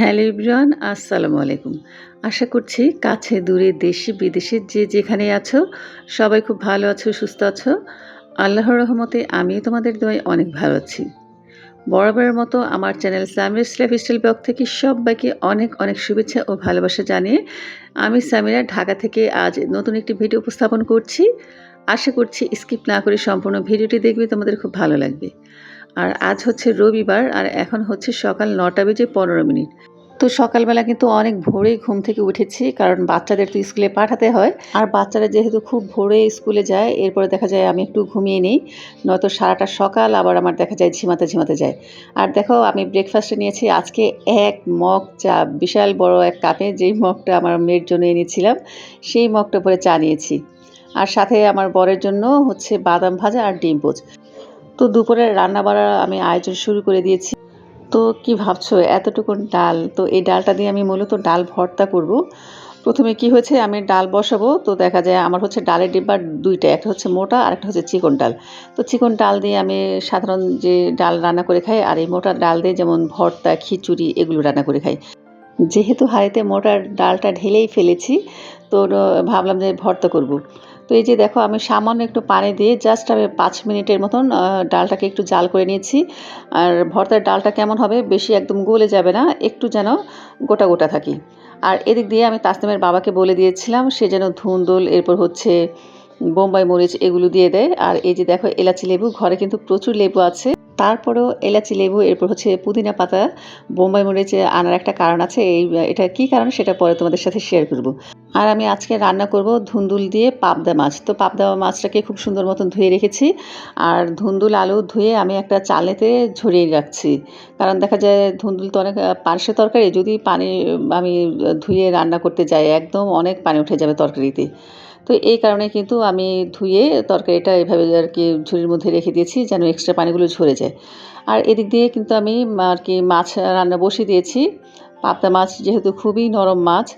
Hello Ibran আসসালামু আলাইকুম। আশা করছি কাছে, দূরে, দেশে, বিদেশে যে যেখানে আছো, সবাই খুব ভালো আছো, সুস্থ আছো। আল্লাহর রহমতে আমি তোমাদের দোয়ায় অনেক ভালো আছি। বরাবরের মতো আমার channel Samir lifestyle blog থেকে সবাইকে অনেক অনেক শুভেচ্ছা ও ভালোবাসা জানিয়ে আমি সামিরা ঢাকা থেকে আজ নতুন একটি ভিডিও উপস্থাপন করছি। আশা করছি স্কিপ না করে সম্পূর্ণ ভিডিওটি দেখবে, তোমাদের খুব ভালো লাগবে। আর আজ হচ্ছে রবিবার আর এখন হচ্ছে সকাল নটা বেজে পনেরো মিনিট। তো সকালবেলা কিন্তু অনেক ভোরেই ঘুম থেকে উঠেছি, কারণ বাচ্চাদের তো স্কুলে পাঠাতে হয়। আর বাচ্চারা যেহেতু খুব ভোরে স্কুলে যায়, এরপরে দেখা যায় আমি একটু ঘুমিয়ে নিই। নয়তো সারাটা সকাল আবার আমার দেখা যায় ঝিমাতে ঝিমাতে যায়। আর দেখো, আমি ব্রেকফাস্টে নিয়েছি আজকে এক মগ চা, বিশাল বড় এক কাপে। যেই মগটা আমার মেয়ের জন্য এনেছিলাম, সেই মগটা পরে চা নিয়েছি। আর সাথে আমার বরের জন্য হচ্ছে বাদাম ভাজা আর ডিম তো দুপুরে রান্না বাড়ার আমি আয়োজন শুরু করে দিয়েছি। তো কি ভাবছ? এতটুকুন ডাল। তো এই ডালটা দিয়ে আমি মূলত ডাল ভর্তা করব। প্রথমে কি হয়েছে? আমি ডাল বসাবো। তো দেখা যায় আমার হচ্ছে ডালের ডিব্বা দুইটা, একটা হচ্ছে মোটা আর একটা হচ্ছে চিকন ডাল। তো চিকন ডাল দিয়ে আমি সাধারণ যে ডাল রান্না করে খাই আর এই মোটা ডাল দিয়ে যেমন ভর্তা, খিচুড়ি এগুলো রান্না করে খাই। যেহেতু হাঁড়িতে মোটার ডালটা ঢেলেই ফেলেছি, তো ভাবলাম যে ভর্তা করব। তো এই যে দেখো, আমি সামান্য একটু পানি দিয়ে জাস্ট আমি পাঁচ মিনিটের মতন ডালটাকে একটু জাল করে নিয়েছি। আর ভর্তার ডালটা কেমন হবে বেশি একদম গলে যাবে না, একটু যেন গোটা গোটা থাকি। আর এদিক দিয়ে আমি তাসনিমের বাবাকে বলে দিয়েছিলাম, সে যেন ধুন্দুল, এরপর হচ্ছে বোম্বাই মরিচ এগুলো দিয়ে দেয়। আর এই যে দেখো, এলাচি লেবু, ঘরে কিন্তু প্রচুর লেবু আছে। তারপরেও এলাচি, লেবু, এরপর হচ্ছে পুদিনা পাতা, বোম্বাই মরিচ আনার একটা কারণ আছে, এই, এটা কি কারণ সেটা পরে তোমাদের সাথে শেয়ার করব। আর আমি আজকে রান্না করব ধুন্দুল দিয়ে পাবদা মাছ। তো পাবদা মাছটাকে খুব সুন্দর মতন ধুয়ে রেখেছি, আর ধুন্দুল আলু ধুয়ে আমি একটা চালেতে ঝরিয়ে রাখছি। কারণ দেখা যায় ধুন্দুল তো অনেক পানসে তরকারি, যদি পানি আমি ধুয়ে রান্না করতে যাই, একদম অনেক পানি উঠে যাবে তরকারিতে। তো এই কারণে কিন্তু আমি ধুয়ে তরকারিটা এভাবে আর কি ঝুড়ির মধ্যে রেখে দিয়েছি যেন এক্সট্রা পানিগুলো ঝরে যায়। আর এদিক দিয়ে কিন্তু আমি আর কি মাছ রান্না বসিয়ে দিয়েছি। পাবদা মাছ যেহেতু খুবই নরম মাছ,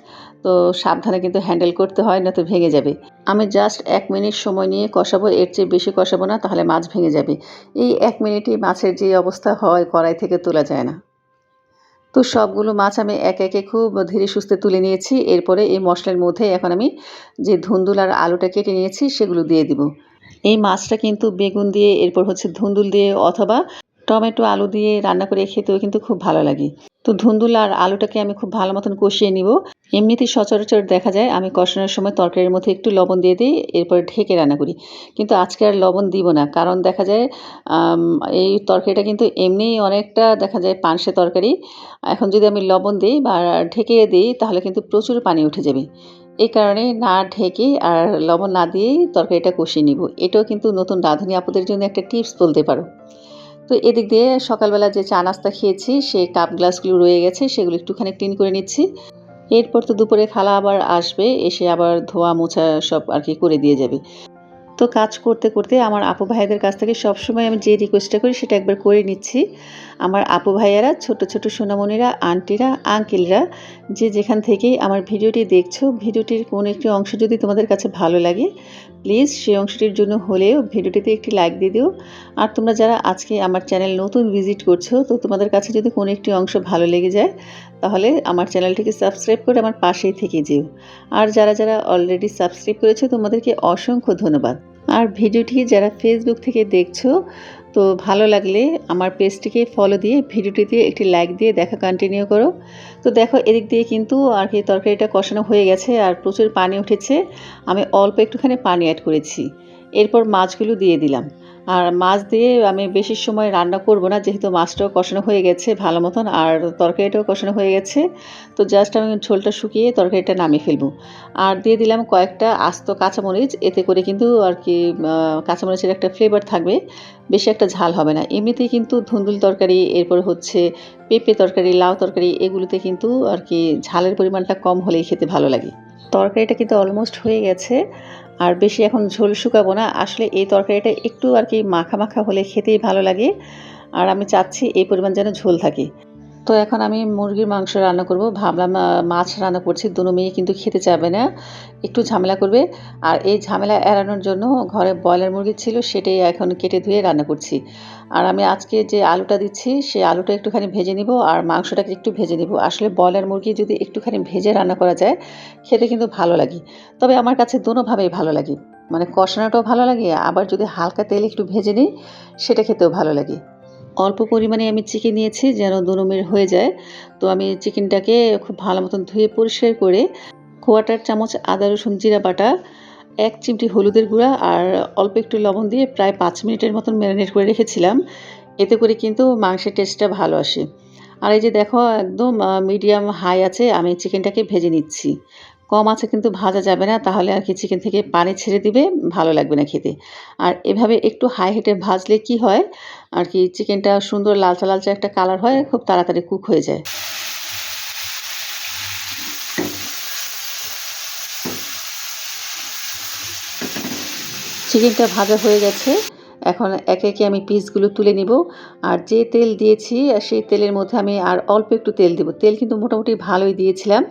তো সাবধানে কিন্তু হ্যান্ডেল করতে হয় না তো ভেঙে যাবে। আমি জাস্ট এক মিনিট সময় নিয়ে কষাবো, এর চেয়ে বেশি কষাবো না, তাহলে মাছ ভেঙে যাবে। এই এক মিনিটই মাছের যে অবস্থা হয়, কড়াই থেকে তোলা যায় না। তো সবগুলো মাছ আমি এক একে খুব ধীরে সুস্থে তুলে নিয়েছি। এরপরে এই মশলার মধ্যে এখন আমি যে ধুন্দুল আর আলুটা কেটে নিয়েছি, সেগুলো দিয়ে দিব। এই মাছটা কিন্তু বেগুন দিয়ে, এরপর হচ্ছে ধুন্দুল দিয়ে অথবা টমেটো, আলু দিয়ে রান্না করে খেতেও কিন্তু খুব ভালো লাগে। তো ধুন্দুল আর আলুটাকে আমি খুব ভালো মতন কষিয়ে নিব। এমনিতেই সচরাচর দেখা যায় আমি কষানোর সময় তরকারির মধ্যে একটু লবণ দিয়ে দিই, এরপরে ঢেকে রান্না করি। কিন্তু আজকে আর লবণ দিব না, কারণ দেখা যায় এই তরকারিটা কিন্তু এমনিই অনেকটা দেখা যায় পানসে তরকারি। এখন যদি আমি লবণ দিই বা ঢেকে দিই, তাহলে কিন্তু প্রচুর পানি উঠে যাবে। এই কারণে না ঢেকে আর লবণ না দিয়েই তরকারিটা কষিয়ে নিব। এটাও কিন্তু নতুন রাঁধুনি আপুদের জন্য একটা টিপস বলতে পারো। তো এদিক দিয়ে সকালবেলা যে চা নাস্তা খেয়েছি, সেই কাপ গ্লাসগুলো রয়ে গেছে, সেগুলো একটুখানি ক্লিন করে নিচ্ছি। এরপর তো দুপুরে খালা আবার আসবে, এসে আবার ধোয়া মোছা সব আর কি করে দিয়ে যাবে। তো কাজ করতে করতে আমার আপু ভাইদের কাছ থেকে সবসময় আমি যে রিকোয়েস্টটা করি, সেটা একবার করে নিচ্ছি। আমার আপু ভাইয়ারা, ছোট ছোট সোনামণিরা, আন্টিরা আঙ্কেলরা যে যেখান থেকেই আমার ভিডিওটি দেখছ, ভিডিওটির কোনো একটি অংশ যদি তোমাদের কাছে ভালো লাগে প্লিজ সেই অংশটির জন্য হলেও ভিডিওটিতে একটি লাইক দিয়ে দিও। আর তোমরা যারা আজকে আমার চ্যানেল নতুন ভিজিট করছ, তো তোমাদের কাছে যদি কোনো একটি অংশ ভালো লেগে যায়, তাহলে আমার চ্যানেলটিকে সাবস্ক্রাইব করে আমার পাশেই থেকে যেও। আর যারা যারা অলরেডি সাবস্ক্রাইব করেছ, তোমাদেরকে অসংখ্য ধন্যবাদ। আর ভিডিওটি যারা ফেসবুক থেকে দেখছ তো ভালো লাগলে আমার পেজটিকে ফলো দিয়ে ভিডিওটিতে একটি লাইক দিয়ে দেখা কন্টিনিউ করো। তো দেখো এদিক দিয়ে কিন্তু আর কি তরকারিটা কষানো হয়ে গেছে আর প্রচুর পানি উঠেছে। আমি অল্প একটুখানি পানি অ্যাড করেছি। এরপর মাছগুলো দিয়ে দিলাম। আর মাছ দিয়ে আমি বেশি সময় রান্না করব না, যেহেতু মাছটাও কষানো হয়ে গেছে ভালো মতন, আর তরকারিটাও কষানো হয়ে গেছে। তো জাস্ট আমি ঝোলটা শুকিয়ে তরকারিটা নামিয়ে ফেলব। আর দিয়ে দিলাম কয়েকটা আস্ত কাঁচামরিচ, এতে করে কিন্তু আর কি কাঁচামরিচের একটা ফ্লেভার থাকবে, বেশি একটা ঝাল হবে না। এমনিতেই কিন্তু ধুন্দুল তরকারি, এরপর হচ্ছে পেঁপে তরকারি, লাউ তরকারি, এগুলোতে কিন্তু আর কি ঝালের পরিমাণটা কম হলেই খেতে ভালো লাগে। তরকারিটা কিন্তু অলমোস্ট হয়ে গেছে। আর বেশি এখন ঝোল শুকাবো না। আসলে এই তরকারিটা একটু আর কি মাখা মাখা হলে খেতেই ভালো লাগে। আর আমি চাচ্ছি এই পরিমাণ যেন ঝোল থাকে। তো এখন আমি মুরগির মাংস রান্না করব। ভাবলাম মাছ রান্না করছি, দুনো মেয়ে কিন্তু খেতে চাবে না। একটু ঝামেলা করবে। আর এই ঝামেলা এড়ানোর জন্য ঘরে ব্রয়লার মুরগি ছিল, সেটাই এখন কেটে ধুয়ে রান্না করছি। আর আমি আজকে যে আলুটা দিচ্ছি, সেই আলুটা একটুখানি ভেজে নিব আর মাংসটাকে একটু ভেজে নিব। আসলে ব্রয়লার মুরগি যদি একটুখানি ভেজে রান্না করা যায়, খেতে কিন্তু ভালো লাগে। তবে আমার কাছে দুনোভাবেই ভালো লাগে। মানে কষানোটাও ভালো লাগে, আবার যদি হালকা তেল একটু ভেজে নিই, সেটা খেতেও ভালো লাগে। অল্প পরিমাণে আমি চিকেন নিয়েছি যেন দুরমের হয়ে যায়। তো আমি চিকেনটাকে খুব ভালো মতন ধুয়ে পরিষ্কার করে কোয়াটার চামচ, আদা, রসুন, জিরা বাটা, এক চিমটি হলুদের গুঁড়া আর অল্প একটু লবণ দিয়ে প্রায় পাঁচ মিনিটের মতন ম্যারিনেট করে রেখেছিলাম। এতে করে কিন্তু মাংসের টেস্টটা ভালো আসে। আর এই যে দেখো, একদম মিডিয়াম হাই আছে, আমি চিকেনটাকে ভেজে নিচ্ছি। কম আছে কিন্তু ভাজা যাবে না, তাহলে আর কি চিকেন থেকে পানি ছেড়ে দিবে, ভালো লাগবে না খেতে। আর এভাবে একটু হাই হিটে ভাজলে কি হয়? আর কি চিকেনটা সুন্দর লালচা লালচা একটা কালার হয়, খুব তাড়াতাড়ি কুক হয়ে যায়। চিকেনটা ভাজা হয়ে গেছে। এখন একে একে আমি পিসগুলো তুলে নিব। আর যে তেল দিয়েছি সেই তেলের মধ্যে আমি আর অল্প একটু তেল দেব। তেল কিন্তু মোটামুটি ভালোই দিয়েছিলাম।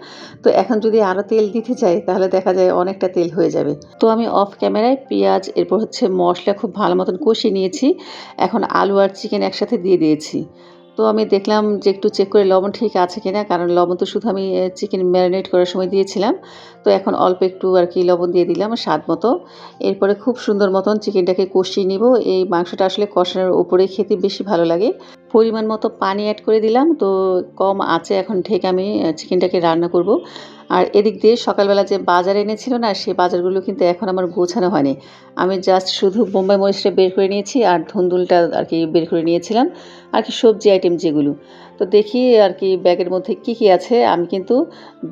তো এখন যদি আরও তেল দিতে চাই, তাহলে দেখা যায় অনেকটা তেল হয়ে যাবে। তো আমি অফ ক্যামেরায় পেঁয়াজ, এরপর হচ্ছে মশলা খুব ভালো মতন কষিয়ে নিয়েছি। এখন আলু আর চিকেন একসাথে দিয়ে দিয়েছি। তো আমি দেখলাম যে একটু চেক করে লবণ ঠিক আছে কিনা, কারণ লবণ তো শুধু আমি চিকেন ম্যারিনেট করার সময় দিয়েছিলাম। তো এখন অল্প একটু আর কি লবণ দিয়ে দিলাম স্বাদ মতো। এরপরে খুব সুন্দর মতন চিকেনটাকে কষিয়ে নিব। এই মাংসটা আসলে কষানোর উপরে খেতে বেশি ভালো লাগে। পরিমাণ মতো পানি অ্যাড করে দিলাম। তো কম আছে, এখন ঠিক আমি চিকেনটাকে রান্না করব। আর এদিক দিয়ে সকালবেলা যে বাজার এনেছিল না সেই বাজারগুলো কিন্তু এখন আমার গোছানো হয়নি। আমি জাস্ট শুধু বোম্বাই মরিচটা বের করে নিয়েছি আর ধুন্দুলটা আর কি বের করে নিয়েছিলাম। আর কি সবজি আইটেম যেগুলো। তো দেখি আর কি ব্যাগের মধ্যে কি কি আছে। আমি কিন্তু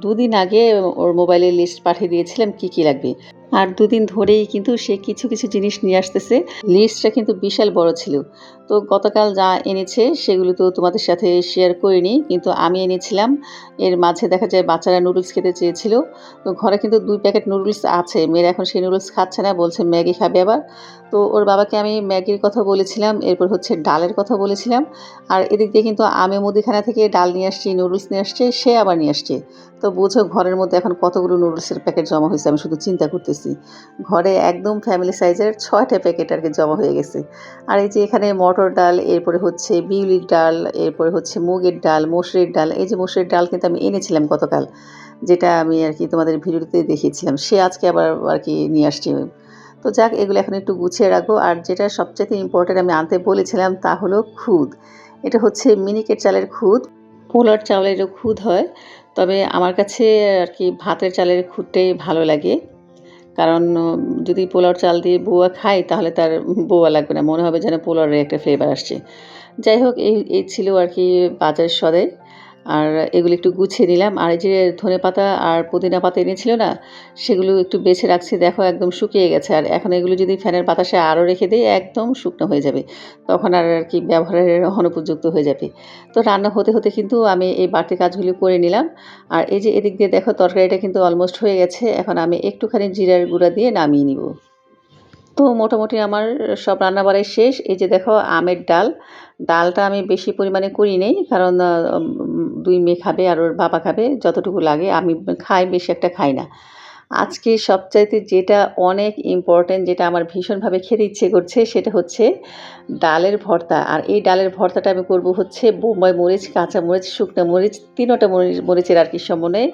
দুদিন আগে ওর মোবাইলে লিস্ট পাঠিয়ে দিয়েছিলাম কি কি লাগবে। আর দুদিন ধরেই কিন্তু সে কিছু কিছু জিনিস নিয়ে আসতেছে। লিস্টটা কিন্তু বিশাল বড় ছিল। তো গতকাল যা এনেছে সেগুলো তো তোমাদের সাথে শেয়ার করিনি, কিন্তু আমি এনেছিলাম। এর মাঝে দেখা যায় বাচ্চারা নুডলস খেতে চেয়েছিল। তো ঘরে কিন্তু দুই প্যাকেট নুডলস আছে। মেয়েরা এখন সেই নুডলস খাচ্ছে না, বলছে ম্যাগি খাবে আবার। তো ওর বাবাকে আমি ম্যাগির কথা বলেছিলাম, এরপর হচ্ছে ডালের কথা বলেছিলাম। আর এদিক দিয়ে কিন্তু আমি মুদিখানা থেকে ডাল নিয়ে আসছি নুডলস নিয়ে আসছে, সে আবার নিয়ে আসছে। তো বুঝো ঘরের মধ্যে এখন কতগুলো নুডলসের প্যাকেট জমা হয়েছে, আমি শুধু চিন্তা করতেছি। ঘরে একদম ফ্যামিলি সাইজের ছয়টা প্যাকেট আর কি জমা হয়ে গেছে। আর এই যে এখানে মটর ডাল, এরপরে হচ্ছে বিউলির ডাল, এরপরে হচ্ছে মুগের ডাল, মসুরের ডাল, এই যে মসুরের ডাল কিন্তু আমি এনেছিলাম গতকাল, যেটা আমি আর কি তোমাদের ভিডিওতে দেখিয়েছিলাম। সে আজকে আবার আর কি নিয়ে আসছি। তো যাক, এগুলো এখন একটু গুছিয়ে রাখব। আর যেটা সবচেয়ে ইম্পর্টেন্ট আমি আনতে বলেছিলাম তা হলো খুদ। এটা হচ্ছে মিনিকেট চালের খুদ। পোলার চাউলেরও খুদ হয়। তবে আমার কাছে আর কি ভাতের চালের খুদটাই ভালো লাগে। কারণ যদি পোলাওর চাল দিয়ে বোয়া খাই তাহলে তার বোয়া লাগবে না। মনে হবে যেন পোলাওয়ের একটা ফ্লেভার আসছে। যাই হোক, এই এই ছিল আর কি বাজার সদাই আর এগুলো একটু গুছিয়ে নিলাম। আর এই যে ধনে পাতা আর পুদিনা পাতা এনেছিল না, সেগুলো একটু বেছে রাখছি। দেখো একদম শুকিয়ে গেছে। আর এখন এগুলো যদি ফ্যানের বাতাসে আরও রেখে দিই, একদম শুকনো হয়ে যাবে। তখন আর আর কি ব্যবহারের অনুপযুক্ত হয়ে যাবে। তো রান্না হতে হতে কিন্তু আমি এই বাড়তি কাজগুলি করে নিলাম। আর এই যে এদিক দিয়ে দেখো তরকারিটা কিন্তু অলমোস্ট হয়ে গেছে। এখন আমি একটুখানি জিরার গুঁড়া দিয়ে নামিয়ে নিব। তো মোটামুটি আমার সব রান্নাবাড়াই শেষ। এই যে দেখো আমের ডাল। ডালটা আমি বেশি পরিমাণে করি নেই, কারণ দুই মেয়ে খাবে আর ওর বাবা খাবে, যতটুকু লাগে। আমি খাই, বেশি একটা খাই না। আজকে সবচাইতে যেটা অনেক ইম্পর্ট্যান্ট যেটা আমার ভীষণভাবে খেতে ইচ্ছে করছে, সেটা হচ্ছে ডালের ভর্তা। আর এই ডালের ভর্তাটা আমি করব হচ্ছে বোম্বাই মরিচ, কাঁচা মরিচ, শুকনো মরিচ, তিনোটা মরিচ, মরিচের আর কি সমন্বয়ে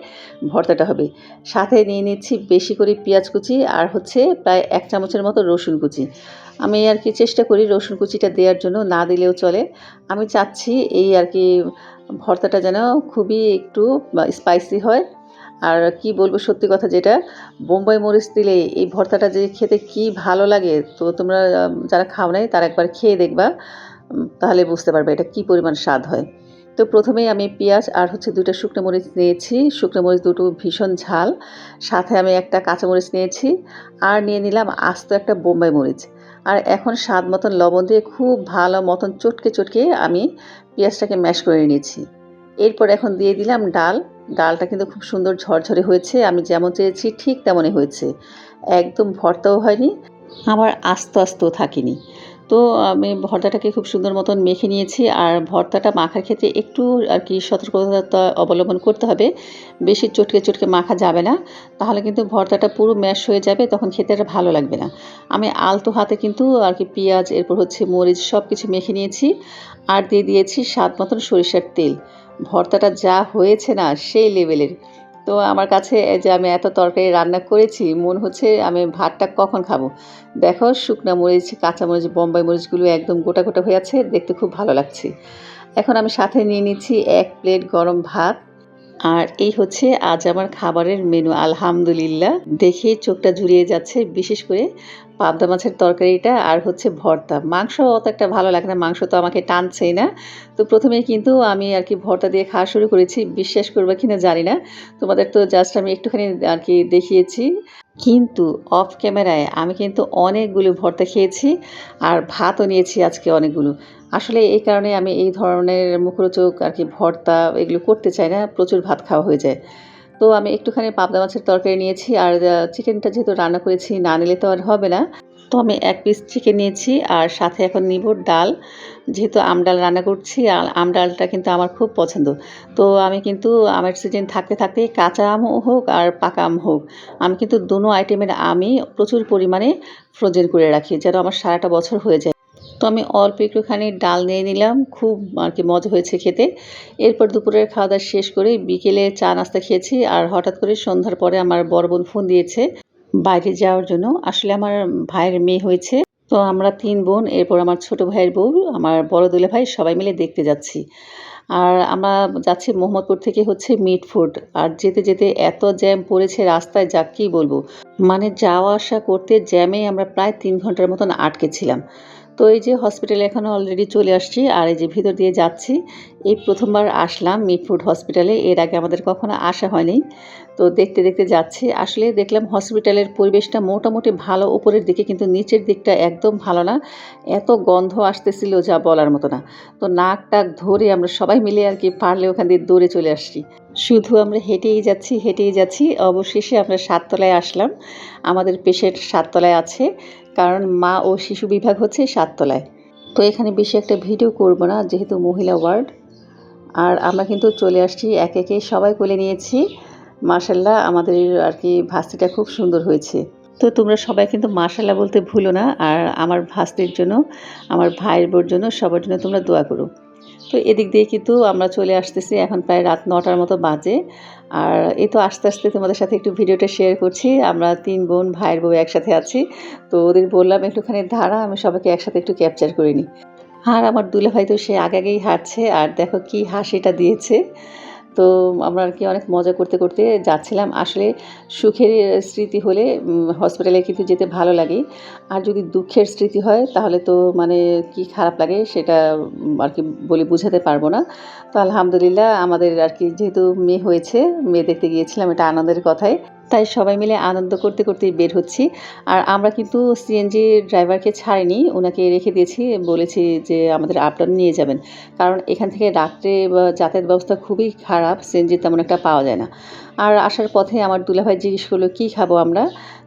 ভর্তাটা হবে। সাথে নিয়ে নিচ্ছি বেশি করে পেঁয়াজ কুচি আর হচ্ছে প্রায় এক চামচের মতো রসুন কুচি। আমি আর কি চেষ্টা করি রসুন কুচিটা দেওয়ার জন্য, না দিলেও চলে। আমি চাচ্ছি এই আর কি ভর্তাটা যেন খুবই একটু স্পাইসি হয়। আর কি বলব সত্যি কথা যেটা, বোম্বাই মরিচ দিলে এই ভর্তাটা যে খেতে কি ভালো লাগে, তো তোমরা যারা খাও নাই তারা একবার খেয়ে দেখবা তাহলে বুঝতে পারবে এটা কি পরিমাণ স্বাদ হয়। তো প্রথমেই আমি পেঁয়াজ আর হচ্ছে দুটো শুকনো মরিচ নিয়েছি, শুকনো মরিচ দুটো ভীষণ ঝাল, সাথে আমি একটা কাঁচা মরিচ নিয়েছি, আর নিয়ে নিলাম আস্ত একটা বোম্বাই মরিচ। আর এখন স্বাদ মতন লবণ দিয়ে খুব ভালো মতন চটকে চটকে আমি পেঁয়াজটাকে ম্যাশ করে নিয়েছি। এরপর এখন দিয়ে দিলাম ডাল ডালটা কিন্তু খুব সুন্দর ঝরঝরে হয়েছে, আমি যেমন চেয়েছি ঠিক তেমনই হয়েছে। একদম ভর্তাও হয়নি আবার আস্ত আস্ত থাকিনি। তো আমি ভর্তাটাকে খুব সুন্দর মতন মেখে নিয়েছি, আর ভর্তাটা মাখার ক্ষেত্রে একটু আর কি সতর্কতা অবলম্বন করতে হবে। বেশি চটকে চটকে মাখা যাবে না, তাহলে কিন্তু ভর্তাটা পুরো ম্যাশ হয়ে যাবে, তখন খেতে আর ভালো লাগবে না। আমি আলতো হাতে কিন্তু আর কি পেঁয়াজ, এরপর হচ্ছে মরিচ সব কিছু মেখে নিয়েছি, আর দিয়ে দিয়েছি স্বাদ মতন সরিষার তেল। ভর্তাটা যা হয়েছে না, সেই লেভেলের তো আমার কাছে যে আমি এত তরকারি রান্না করেছি, মন হচ্ছে আমি ভাতটা কখন খাব? দেখো, শুকনা মরিচ, কাঁচা মরিচ, বোম্বাই মরিচগুলো একদম গোটা গোটা হয়ে আছে দেখতে খুব ভালো লাগছে। এখন আমি সাথে নিয়ে নিচ্ছি এক প্লেট গরম ভাত। আর এই হচ্ছে আজ আমার খাবারের মেনু, আলহামদুলিল্লাহ। দেখে চোখটা জুড়িয়ে যাচ্ছে, বিশেষ করে পাবদা মাছের তরকারিটা আর হচ্ছে ভর্তা। মাংস অত একটা ভালো লাগে না, মাংস তো আমাকে টানছেই না। তো প্রথমে কিন্তু আমি আর কি ভর্তা দিয়ে খাওয়া শুরু করেছি, বিশ্বাস করবে কিনা জানি না। তোমাদের তো জাস্ট আমি একটুখানি আর কি দেখিয়েছি। কিন্তু অফ ক্যামেরায় আমি কিন্তু অনেকগুলো ভর্তা খেয়েছি আর ভাতও নিয়েছি আজকে অনেকগুলো। আসলে এই কারণে আমি এই ধরনের মুখরোচক আর কি ভর্তা এগুলো করতে চাই না, প্রচুর ভাত খাওয়া হয়ে যায়। তো আমি একটুখানি পাবদা মাছের তরকারি নিয়েছি আর চিকেনটা যেহেতু রান্না করেছি না নিলে তো আর হবে না। তো আমি এক পিস চিকেন নিয়েছি আর সাথে এখন নিব ডাল। যেহেতু আম ডাল রান্না করছি আর আম ডালটা কিন্তু আমার খুব পছন্দ। তো আমি কিন্তু আমের সিজন থাকতে থাকতে কাঁচা আম হোক আর পাকা আম হোক, আমি কিন্তু দুনো আইটেমের আমি প্রচুর পরিমাণে ফ্রোজেন করে রাখি, যেন আমার সারাটা বছর হয়ে যায়। তো আমি অল্প একটুখানি ডাল নিয়ে নিলাম। খুব আর কি মজা হয়েছে খেতে। এরপর দুপুরের খাওয়া দাওয়া শেষ করে বিকেলে চা নাস্তা খেয়েছি আর হঠাৎ করে সন্ধ্যার পরে আমার বড় বোন ফোন দিয়েছে বাইরে যাওয়ার জন্য। আসলে আমার ভাইয়ের মেয়ে হয়েছে। তো আমরা তিন বোন, এরপর আমার ছোট ভাইয়ের বউ, আমার বড় দুলে ভাই সবাই মিলে দেখতে যাচ্ছি। আর আমরা যাচ্ছি মোহাম্মদপুর থেকে হচ্ছে মিট ফুড আর যেতে যেতে এত জ্যাম পড়েছে রাস্তায়, যা কী বলব? মানে যাওয়া আসা করতে জ্যামে আমরা প্রায় তিন ঘণ্টার মতন আটকে ছিলাম। তো এই যে হসপিটালে এখন অলরেডি চলে আসছি, আর এই যে ভিতর দিয়ে যাচ্ছি, এই প্রথমবার আসলাম মিটফুড হসপিটালে এর আগে আমাদের কখনো আসা হয়নি। তো দেখতে দেখতে যাচ্ছি, আসলে দেখলাম হসপিটালের পরিবেশটা মোটামুটি ভালো, উপরের দিকে কিন্তু নিচের দিকটা একদম ভালো না, এত গন্ধ আসতেছিল যা বলার মতো না। তো নাক টাক ধরে আমরা সবাই মিলে আর কি পারলে ওখান দিয়ে দৌড়ে চলে আসছি। শুধু আমরা হেঁটেই যাচ্ছি হেঁটেই যাচ্ছি, অবশেষে আমরা সাততলায় আসলাম। আমাদের পেশেন্ট সাততলায় আছে। কারণ মা ও শিশু বিভাগ হচ্ছে সাততলায়। তো এখানে বেশি একটা ভিডিও করব না, যেহেতু মহিলা ওয়ার্ড। আর আমরা কিন্তু চলে আসছি একে একে সবাই কোলে নিয়েছি। মার্শাল্লাহ আমাদের আর কি ভাস্তিটা খুব সুন্দর হয়েছে। তো তোমরা সবাই কিন্তু মার্শাল্লাহ বলতে ভুলো না, আর আমার ভাস্তির জন্য, আমার ভাইয়ের বোর জন্য, সবার জন্য তোমরা দোয়া করো। তো এদিক দিয়ে কিন্তু আমরা চলে আসতেছি এখন প্রায় রাত নটার মতো বাজে। আর এই তো আস্তে আস্তে তোমাদের সাথে একটু ভিডিওটা শেয়ার করছি। আমরা তিন বোন, ভাইয়ের বউ একসাথে আছি। তো ওদের বললাম একটুখানি ধারা আমি সবাইকে একসাথে একটু ক্যাপচার করে নিই আর আমার দুলে ভাই তো সে আগে আগেই হাঁটছে, আর দেখো কি হাসিটা দিয়েছে। তো আমরা আর কি অনেক মজা করতে করতে যাচ্ছিলাম। আসলে সুখের স্মৃতি হলে হসপিটালে কিন্তু যেতে ভালো লাগে। আর যদি দুঃখের স্মৃতি হয়, তাহলে তো মানে কি খারাপ লাগে সেটা আর কি বলে বুঝাতে পারব না। তো আলহামদুলিল্লাহ আমাদের আর কি যেহেতু মেয়ে হয়েছে, মেয়ে দেখতে গিয়েছিলাম, এটা আনন্দের কথায় তাই সবাই মিলে আনন্দ করতে করতে বের হচ্ছি। আর আমরা কিন্তু সিএনজি ড্রাইভারকে ছাড়িনি ওনাকে রেখে দিয়েছি, বলেছি যে আমাদের আপডাউন নিয়ে যাবেন। কারণ এখান থেকে রাত্রে যাতায়াত ব্যবস্থা খুবই খারাপ সিএনজি তেমন একটা পাওয়া যায় না। আর আসার পথে আমার দুলাভাই জিজ্ঞেস করল, কী খাব আমরা?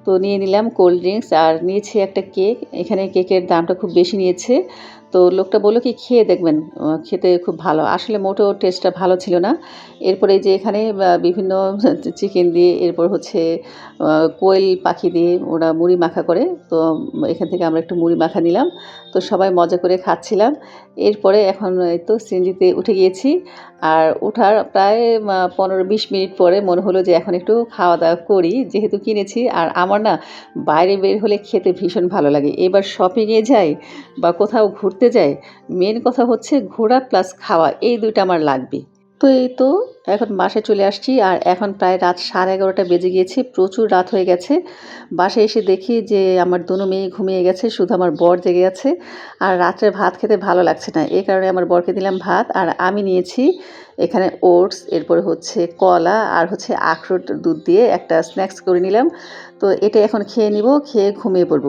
তো নিয়ে নিলাম কোল্ড ড্রিঙ্কস আর নিয়েছি একটা কেক এখানে কেকের দামটা খুব বেশি নিয়েছে। তো লোকটা বলল কি, খেয়ে দেখবেন খেতে খুব ভালো। আসলে মোটেও টেস্টটা ভালো ছিল না। এরপরে যে এখানে বিভিন্ন চিকেন দিয়ে, এরপর হচ্ছে কোয়েল পাখি দিয়ে ওরা মুড়ি মাখা করে। তো এখান থেকে আমরা একটু মুড়ি মাখা নিলাম। তো সবাই মজা করে খাচ্ছিলাম। এরপরে এখন তো সিনজিতে উঠে গিয়েছি। আর ওঠার প্রায় পনেরো বিশ মিনিট পরে মনে হলো যে এখন একটু খাওয়া দাওয়া করি। যেহেতু কিনেছি, আর আমার না বাইরে বের হলে খেতে ভীষণ ভালো লাগে। এবার শপিংয়ে যাই বা কোথাও ঘুরতে যাই মেন কথা হচ্ছে ঘোরা প্লাস খাওয়া, এই দুইটা আমার লাগবে তো এই তো, এখন বাসায় চলে আসছি আর এখন প্রায় রাত সাড়ে এগারোটা বেজে গিয়েছে, প্রচুর রাত হয়ে গেছে। বাসায় এসে দেখি যে আমার দুনো মেয়ে ঘুমিয়ে গেছে, শুধু আমার বর জেগে আছে আর রাত্রে ভাত খেতে ভালো লাগছে না। এই কারণে আমার বরকে দিলাম ভাত আর আমি নিয়েছি এখানে ওটস, এরপরে হচ্ছে কলা আর হচ্ছে আখরোট দুধ দিয়ে একটা স্ন্যাক্স করে নিলাম। তো এটা এখন খেয়ে নিব, খেয়ে ঘুমিয়ে পড়ব।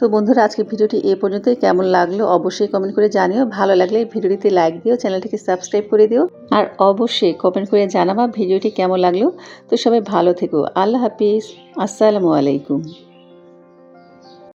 তো বন্ধুরা আজকে ভিডিওটি এ পর্যন্ত কেমন লাগল অবশ্যই কমেন্ট করে জানিও। ভালো লাগলে ভিডিওটিতে লাইক দিও, চ্যানেলটিকে সাবস্ক্রাইব করে দিও। আর অবশ্যই কমেন্ট করে জানাবা ভিডিওটি কেমন লাগল। তো সবাই ভালো থেকো। আল্লাহ হাফিজ। আসসালামু আলাইকুম।